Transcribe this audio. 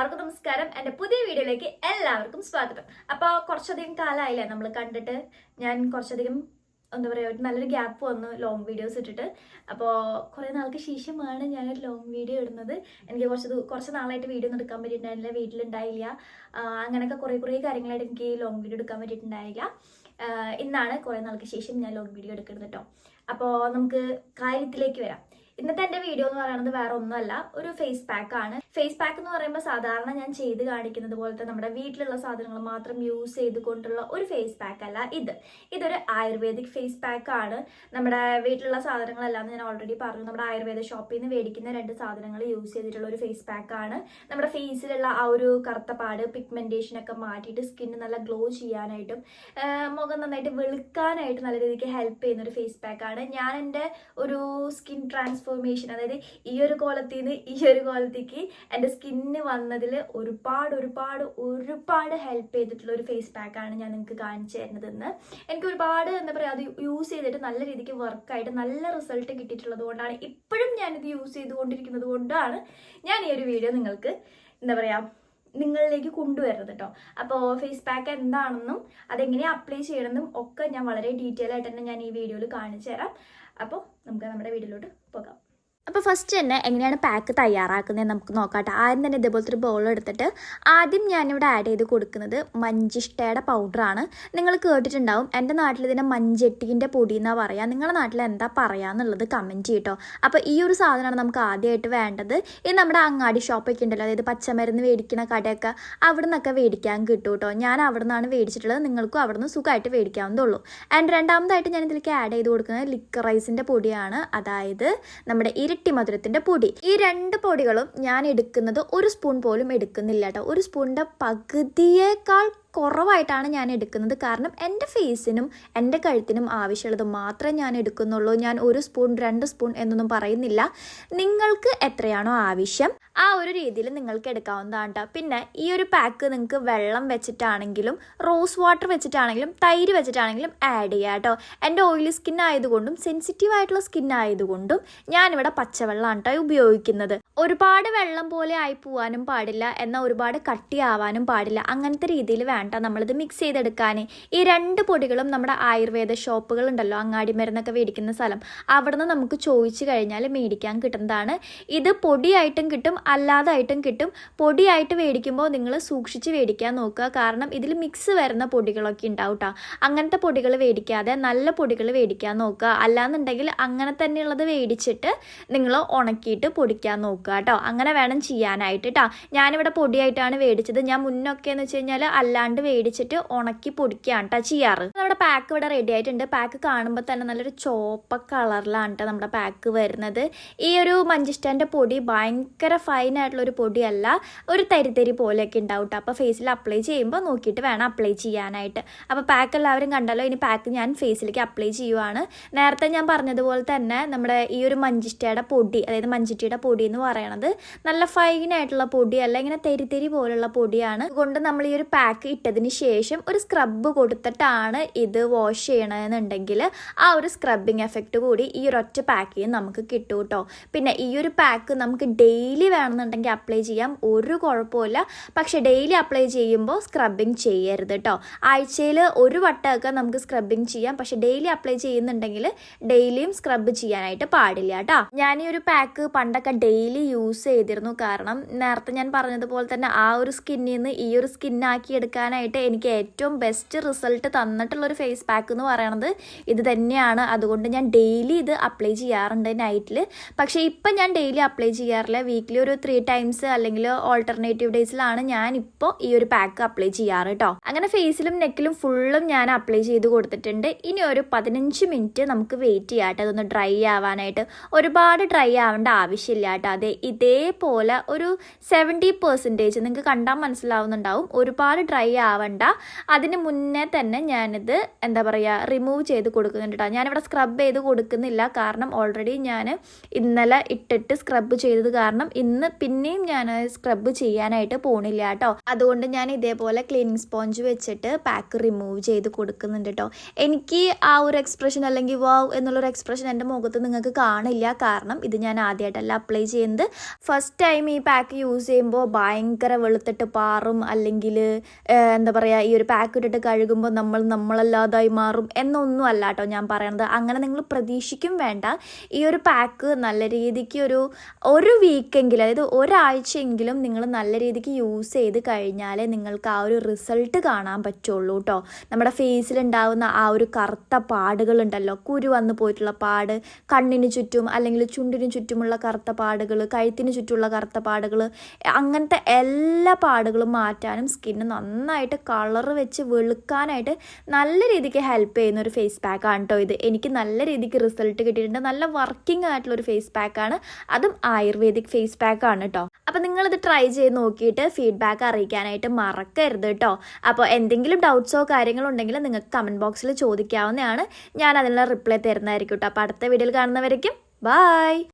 എല്ലാവർക്കും നമസ്കാരം. എന്റെ പുതിയ വീഡിയോയിലേക്ക് എല്ലാവർക്കും സ്വാഗതം. അപ്പോൾ കുറച്ചധികം കാലമായില്ലേ നമ്മൾ കണ്ടിട്ട്? ഞാൻ കുറച്ചധികം എന്താ പറയുക ഒരു നല്ലൊരു ഗ്യാപ്പ് വന്നു ലോങ് വീഡിയോസ് ഇട്ടിട്ട്. അപ്പോൾ കുറേ നാൾക്ക് ശേഷമാണ് ഞാനൊരു ലോങ് വീഡിയോ ഇടുന്നത്. എനിക്ക് കുറച്ച് കുറച്ച് നാളായിട്ട് വീഡിയോ ഒന്നും എടുക്കാൻ പറ്റിയിട്ടുണ്ടായിരുന്നില്ല വീട്ടിലുണ്ടായില്ല. അങ്ങനെയൊക്കെ കുറേ കുറേ കാര്യങ്ങളായിട്ട് എനിക്ക് ലോങ് വീഡിയോ എടുക്കാൻ പറ്റിയിട്ടുണ്ടായില്ല. ഇന്നാണ് കുറേ നാൾക്ക് ശേഷം ഞാൻ ലോങ് വീഡിയോ എടുക്കുന്നത് കേട്ടോ അപ്പോൾ നമുക്ക് കാര്യത്തിലേക്ക് വരാം. ഇന്നത്തെ എന്റെ വീഡിയോ എന്ന് പറയുന്നത് വേറെ ഒന്നുമല്ല ഒരു ഫേസ് പാക്ക് ആണ്. ഫേസ് പാക്ക് എന്ന് പറയുമ്പോൾ സാധാരണ ഞാൻ ചെയ്ത് കാണിക്കുന്നത് പോലത്തെ നമ്മുടെ വീട്ടിലുള്ള സാധനങ്ങൾ മാത്രം യൂസ് ചെയ്തുകൊണ്ടുള്ള ഒരു ഫേസ് പാക്ക് അല്ല ഇത്. ഇതൊരു ആയുർവേദിക് ഫേസ് പാക്ക് ആണ്. നമ്മുടെ വീട്ടിലുള്ള സാധനങ്ങളെല്ലാം ഞാൻ ഓൾറെഡി പറഞ്ഞു. നമ്മുടെ ആയുർവേദ ഷോപ്പിൽ നിന്ന് മേടിക്കുന്ന രണ്ട് സാധനങ്ങൾ യൂസ് ചെയ്തിട്ടുള്ള ഒരു ഫേസ് പാക്ക് ആണ്. നമ്മുടെ ഫേസിലുള്ള ആ ഒരു കറുത്ത പാട് പിഗ്മെന്റേഷൻ ഒക്കെ മാറ്റിയിട്ട് സ്കിന്ന് നല്ല ഗ്ലോ ചെയ്യാനായിട്ടും മുഖം നന്നായിട്ട് വെളുക്കാനായിട്ട് നല്ല രീതിക്ക് ഹെൽപ്പ് ചെയ്യുന്ന ഒരു ഫേസ് പാക്ക് ആണ്. ഞാൻ എന്റെ ഒരു സ്കിൻ ട്രാൻസ്ഫോർമേഷൻ അതായത് ഈ ഒരു കോലത്തിൽ നിന്ന് ഈ ഒരു കോലത്തേക്ക് എന്റെ സ്കിന്ന് വന്നതിൽ ഒരുപാട് ഒരുപാട് ഒരുപാട് ഹെൽപ്പ് ചെയ്തിട്ടുള്ള ഒരു ഫേസ് പാക്കാണ് ഞാൻ നിങ്ങൾക്ക് കാണിച്ചു തരുന്നതെന്ന് എനിക്ക് ഒരുപാട് എന്താ പറയുക അത് യൂസ് ചെയ്തിട്ട് നല്ല രീതിക്ക് വർക്കായിട്ട് നല്ല റിസൾട്ട് കിട്ടിയിട്ടുള്ളത് കൊണ്ടാണ് ഇപ്പോഴും ഞാനിത് യൂസ് ചെയ്തുകൊണ്ടിരിക്കുന്നത് കൊണ്ടാണ് ഞാൻ ഈ ഒരു വീഡിയോ നിങ്ങൾക്ക് എന്താ പറയുക നിങ്ങളിലേക്ക് കൊണ്ടുവരുന്നത് കേട്ടോ അപ്പോൾ ഫേസ് പാക്ക് എന്താണെന്നും അതെങ്ങനെ അപ്ലൈ ചെയ്യണമെന്നും ഒക്കെ ഞാൻ വളരെ ഡീറ്റെയിൽ ആയിട്ട് തന്നെ ഞാൻ ഈ വീഡിയോയിൽ കാണിച്ചു തരാം. അപ്പോൾ നമുക്ക് നമ്മുടെ വീഡിയോയിലോട്ട് പോകാം. അപ്പോൾ ഫസ്റ്റ് തന്നെ എങ്ങനെയാണ് പാക്ക് തയ്യാറാക്കുന്നത് നമുക്ക് നോക്കാട്ടെ. ആദ്യം തന്നെ ഇതേപോലത്തെ ഒരു ബൗൾ എടുത്തിട്ട് ആദ്യം ഞാനിവിടെ ആഡ് ചെയ്ത് കൊടുക്കുന്നത് മഞ്ചിഷ്ടയുടെ പൗഡറാണ് നിങ്ങൾ കേട്ടിട്ടുണ്ടാവും എന്റെ നാട്ടിൽ ഇതിനെ മഞ്ചെട്ടീന്റെ പൊടി എന്നാണ് പറയുക നിങ്ങളുടെ നാട്ടിൽ എന്താ പറയുക എന്നുള്ളത് കമന്റ് ചെയ്യട്ടോ. അപ്പോൾ ഈ ഒരു സാധനമാണ് നമുക്ക് ആദ്യമായിട്ട് വേണ്ടത്. ഇത് നമ്മുടെ അങ്ങാടി ഷോപ്പൊക്കെ ഉണ്ടല്ലോ അതായത് പച്ചമരുന്ന് മേടിക്കുന്ന കടയൊക്കെ അവിടെ നിന്നൊക്കെ മേടിക്കാൻ കിട്ടും കേട്ടോ ഞാൻ അവിടെ നിന്നാണ് മേടിച്ചിട്ടുള്ളത് നിങ്ങൾക്കും അവിടെ നിന്ന് സുഖമായിട്ട് മേടിക്കാവുന്നതുള്ളൂ. ആൻഡ് രണ്ടാമതായിട്ട് ഞാൻ ഇതിലേക്ക് ആഡ് ചെയ്ത് കൊടുക്കുന്നത് ലിക്കറൈസിന്റെ പൊടിയാണ്. അതായത് നമ്മുടെ ഇരട്ടി മധുരത്തിന്റെ പൊടി. ഈ രണ്ട് പൊടികളും ഞാൻ എടുക്കുന്നത് ഒരു സ്പൂൺ പോലും എടുക്കുന്നില്ല കേട്ടോ ഒരു സ്പൂണിന്റെ പകുതിയേക്കാൾ കുറവായിട്ടാണ് ഞാൻ എടുക്കുന്നത്. കാരണം എന്റെ ഫേസിനും എന്റെ കഴുത്തിനും ആവശ്യമുള്ളത് മാത്രമേ ഞാൻ എടുക്കുന്നുള്ളൂ. ഞാൻ ഒരു സ്പൂൺ രണ്ട് സ്പൂൺ എന്നൊന്നും പറയുന്നില്ല. നിങ്ങൾക്ക് എത്രയാണോ ആവശ്യം ആ ഒരു രീതിയിൽ നിങ്ങൾക്ക് എടുക്കാവുന്നതാണ് കേട്ടോ പിന്നെ ഈ ഒരു പാക്ക് നിങ്ങൾക്ക് വെള്ളം വെച്ചിട്ടാണെങ്കിലും റോസ് വാട്ടർ വെച്ചിട്ടാണെങ്കിലും തൈര് വെച്ചിട്ടാണെങ്കിലും ആഡ് ചെയ്യാം കേട്ടോ എന്റെ ഓയിലി സ്കിൻ ആയതുകൊണ്ടും സെൻസിറ്റീവ് ആയിട്ടുള്ള സ്കിൻ ആയതുകൊണ്ടും ഞാനിവിടെ പച്ചവെള്ളമാണ് കേട്ടോ ഉപയോഗിക്കുന്നത്. ഒരുപാട് വെള്ളം പോലെ ആയി പോവാനും പാടില്ല എന്നാൽ ഒരുപാട് കട്ടിയാവാനും പാടില്ല. അങ്ങനത്തെ രീതിയിൽ വേണ്ട. നമ്മളിത് മിക്സ് ചെയ്തെടുക്കാൻ ഈ രണ്ട് പൊടികളും നമ്മുടെ ആയുർവേദ ഷോപ്പുകൾ ഉണ്ടല്ലോ അങ്ങാടി മരുന്നൊക്കെ മേടിക്കുന്ന സ്ഥലം. അവിടെ നിന്ന് നമുക്ക് ചോദിച്ചു കഴിഞ്ഞാൽ മേടിക്കാൻ കിട്ടുന്നതാണ്. ഇത് പൊടിയായിട്ടും കിട്ടും അല്ലാതായിട്ടും കിട്ടും. പൊടിയായിട്ട് മേടിക്കുമ്പോൾ നിങ്ങൾ സൂക്ഷിച്ച് മേടിക്കാൻ നോക്കുക. കാരണം ഇതിൽ മിക്സ് വരുന്ന പൊടികളൊക്കെ ഉണ്ടാവും കേട്ടോ അങ്ങനത്തെ പൊടികൾ മേടിക്കാതെ നല്ല പൊടികൾ മേടിക്കാൻ നോക്കുക. അല്ലാന്നുണ്ടെങ്കിൽ അങ്ങനെ തന്നെയുള്ളത് മേടിച്ചിട്ട് നിങ്ങൾ ഉണക്കിയിട്ട് പൊടിക്കാൻ നോക്കുക. കേട്ടോ. അങ്ങനെ വേണം ചെയ്യാനായിട്ട് കേട്ടോ ഞാനിവിടെ പൊടിയായിട്ടാണ് മേടിച്ചത് ഞാൻ മുന്നൊക്കെ എന്ന് വെച്ച് കഴിഞ്ഞാൽ അല്ലാണ്ട് മേടിച്ചിട്ട് ഉണക്കി പൊടിക്കുകയാണ് കേട്ടോ ചെയ്യാറ്. നമ്മുടെ പാക്ക് ഇവിടെ റെഡി ആയിട്ടുണ്ട്. പാക്ക് കാണുമ്പോൾ തന്നെ നല്ലൊരു ചോപ്പ കളറിലാണ് കേട്ടോ നമ്മുടെ പാക്ക് വരുന്നത്. ഈ ഒരു മഞ്ചിഷ്ടാന്റെ പൊടി ഭയങ്കര ഒരു പൊടിയല്ല. ഒരു തരിതരി പോലെയൊക്കെ ഉണ്ടാവും കേട്ടോ അപ്പോൾ ഫേസിൽ അപ്ലൈ ചെയ്യുമ്പോൾ നോക്കിയിട്ട് വേണം അപ്ലൈ ചെയ്യാനായിട്ട്. അപ്പോൾ പാക്ക് എല്ലാവരും കണ്ടല്ലോ ഇനി പാക്ക് ഞാൻ ഫേസിലേക്ക് അപ്ലൈ ചെയ്യുവാണ്. നേരത്തെ ഞാൻ പറഞ്ഞതുപോലെ തന്നെ നമ്മുടെ ഈ ഒരു മഞ്ചിഷ്ടയുടെ പൊടി അതായത് മഞ്ചിട്ടിയുടെ പൊടി എന്ന് പറയണത്. നല്ല ഫൈൻ ആയിട്ടുള്ള പൊടിയല്ല ഇങ്ങനെ തെരി തെരി പോലുള്ള പൊടിയാണ്. അതുകൊണ്ട് നമ്മൾ ഈ ഒരു പാക്ക് ഇട്ടതിന് ശേഷം ഒരു സ്ക്രബ്ബ് കൊടുത്തിട്ടാണ് ഇത് വാഷ് ചെയ്യണമെന്നുണ്ടെങ്കിൽ ആ ഒരു സ്ക്രബിങ് എഫക്റ്റ് കൂടി ഈ ഒരു ഒറ്റ പാക്കിൽ നമുക്ക് കിട്ടും കേട്ടോ പിന്നെ ഈ ഒരു പാക്ക് നമുക്ക് ഡെയിലി വേണമെന്നുണ്ടെങ്കിൽ അപ്ലൈ ചെയ്യാം. ഒരു കുഴപ്പമില്ല പക്ഷെ ഡെയിലി അപ്ലൈ ചെയ്യുമ്പോൾ സ്ക്രബിങ് ചെയ്യരുത് കേട്ടോ ആഴ്ചയിൽ ഒരു വട്ടമൊക്കെ നമുക്ക് സ്ക്രബിങ് ചെയ്യാം. പക്ഷെ ഡെയിലി അപ്ലൈ ചെയ്യുന്നുണ്ടെങ്കിൽ ഡെയിലിയും സ്ക്രബ് ചെയ്യാനായിട്ട് പാടില്ല കേട്ടോ ഞാൻ ഈ ഒരു പാക്ക് പണ്ടൊക്കെ ഡെയിലി യൂസ് ചെയ്തിരുന്നു. കാരണം നേരത്തെ ഞാൻ പറഞ്ഞതുപോലെ തന്നെ ആ ഒരു സ്കിന്നിൽ നിന്ന് ഈ ഒരു സ്കിന്നാക്കി എടുക്കാനായിട്ട് എനിക്ക് ഏറ്റവും ബെസ്റ്റ് റിസൾട്ട് തന്നിട്ടുള്ളൊരു ഫേസ് പാക്ക് എന്ന് പറയണത് ഇത് തന്നെയാണ്. അതുകൊണ്ട് ഞാൻ ഡെയിലി ഇത് അപ്ലൈ ചെയ്യാറുണ്ട് നൈറ്റിൽ പക്ഷേ ഇപ്പം ഞാൻ ഡെയിലി അപ്ലൈ ചെയ്യാറില്ല. വീക്കിലി ഒരു ത്രീ ടൈംസ് അല്ലെങ്കിൽ ഓൾട്ടർനേറ്റീവ് ഡേയ്സിലാണ് ഞാൻ ഇപ്പോൾ ഈ ഒരു പാക്ക് അപ്ലൈ ചെയ്യാറ് കേട്ടോ അങ്ങനെ ഫേസിലും നെക്കിലും ഫുള്ളും ഞാൻ അപ്ലൈ ചെയ്ത് കൊടുത്തിട്ടുണ്ട്. ഇനി ഒരു പതിനഞ്ച് മിനിറ്റ് നമുക്ക് വെയിറ്റ് ചെയ്യാം കേട്ടോ അതൊന്ന് ഡ്രൈ ആവാനായിട്ട്. ഒരുപാട് ഡ്രൈ ആവേണ്ട ആവശ്യമില്ല കേട്ടോ അതെ ഇതേപോലെ ഒരു സെവന്റി പെർസെന്റേജ് നിങ്ങൾക്ക് കണ്ടാൽ മനസ്സിലാവുന്നുണ്ടാവും. ഒരുപാട് ഡ്രൈ ആവണ്ട. അതിന് മുന്നേ തന്നെ ഞാനിത് എന്താ പറയുക റിമൂവ് ചെയ്ത് കൊടുക്കുന്നുണ്ട് കേട്ടോ ഞാനിവിടെ സ്ക്രബ് ചെയ്ത് കൊടുക്കുന്നില്ല. കാരണം ഓൾറെഡി ഞാൻ ഇന്നലെ ഇട്ടിട്ട് സ്ക്രബ് ചെയ്തത് കാരണം ഇന്ന് പിന്നെയും ഞാൻ സ്ക്രബ് ചെയ്യാനായിട്ട് പോണില്ല കേട്ടോ അതുകൊണ്ട് ഞാൻ ഇതേപോലെ ക്ലീനിങ് സ്പോഞ്ച് വെച്ചിട്ട് പാക്ക് റിമൂവ് ചെയ്ത് കൊടുക്കുന്നുണ്ട് കേട്ടോ എനിക്ക് ആ ഒരു എക്സ്പ്രഷൻ അല്ലെങ്കിൽ വാവ് എന്നുള്ളൊരു എക്സ്പ്രഷൻ എന്റെ മുഖത്ത് നിങ്ങൾക്ക് കാണില്ല. കാരണം ഇത് ഞാൻ ആദ്യമായിട്ടല്ല അപ്ലൈ ചെയ്യുന്നത്. പറയുന്നത് ഫസ്റ്റ് ടൈം ഈ പാക്ക് യൂസ് ചെയ്യുമ്പോൾ ഭയങ്കര വെളുത്തിട്ട് പാറും അല്ലെങ്കിൽ എന്താ പറയുക ഈ ഒരു പാക്ക് ഇട്ടിട്ട് കഴുകുമ്പോൾ നമ്മൾ നമ്മളല്ലാതായി മാറും എന്നൊന്നും അല്ല കേട്ടോ ഞാൻ പറയണത്. അങ്ങനെ നിങ്ങൾ പ്രതീക്ഷിക്കും വേണ്ട. ഈ ഒരു പാക്ക് നല്ല രീതിക്ക് ഒരു ഒരു വീക്കെങ്കിലും അതായത് ഒരാഴ്ചയെങ്കിലും നിങ്ങൾ നല്ല രീതിക്ക് യൂസ് ചെയ്ത് കഴിഞ്ഞാലേ നിങ്ങൾക്ക് ആ ഒരു റിസൾട്ട് കാണാൻ പറ്റുള്ളൂ കേട്ടോ. നമ്മുടെ ഫേസിലുണ്ടാവുന്ന ആ ഒരു കറുത്ത പാടുകളുണ്ടല്ലോ. കുരു വന്നു പോയിട്ടുള്ള പാട് കണ്ണിന് ചുറ്റും അല്ലെങ്കിൽ ചുണ്ടിന് ചുറ്റുമുള്ള കറുത്ത പാടുകൾ കഴുത്തിന് ചുറ്റുമുള്ള കറുത്ത പാടുകൾ അങ്ങനത്തെ എല്ലാ പാടുകളും മാറ്റാനും സ്കിന്ന് നന്നായിട്ട് കളർ വെച്ച് വെളുക്കാനായിട്ട് നല്ല രീതിക്ക് ഹെൽപ്പ് ചെയ്യുന്ന ഒരു ഫേസ് പാക്കാണ് കേട്ടോ ഇത്. എനിക്ക് നല്ല രീതിക്ക് റിസൾട്ട് കിട്ടിയിട്ടുണ്ട്. നല്ല വർക്കിംഗ് ആയിട്ടുള്ള ഒരു ഫേസ് പാക്കാണ് അതും ആയുർവേദിക് ഫേസ് പാക്കാണ് കേട്ടോ അപ്പോൾ നിങ്ങളിത് ട്രൈ ചെയ്ത് നോക്കിയിട്ട് ഫീഡ്ബാക്ക് അറിയിക്കാനായിട്ട് മറക്കരുത് കേട്ടോ അപ്പോൾ എന്തെങ്കിലും ഡൗട്ട്സോ കാര്യങ്ങളോ ഉണ്ടെങ്കിൽ നിങ്ങൾക്ക് കമന്റ് ബോക്സിൽ ചോദിക്കാവുന്നതാണ്. ഞാൻ അതിനുള്ള റിപ്ലൈ തരുന്നതായിരിക്കും കേട്ടോ അപ്പോൾ അടുത്ത വീഡിയോയിൽ കാണുന്നവരേക്കും ബായ്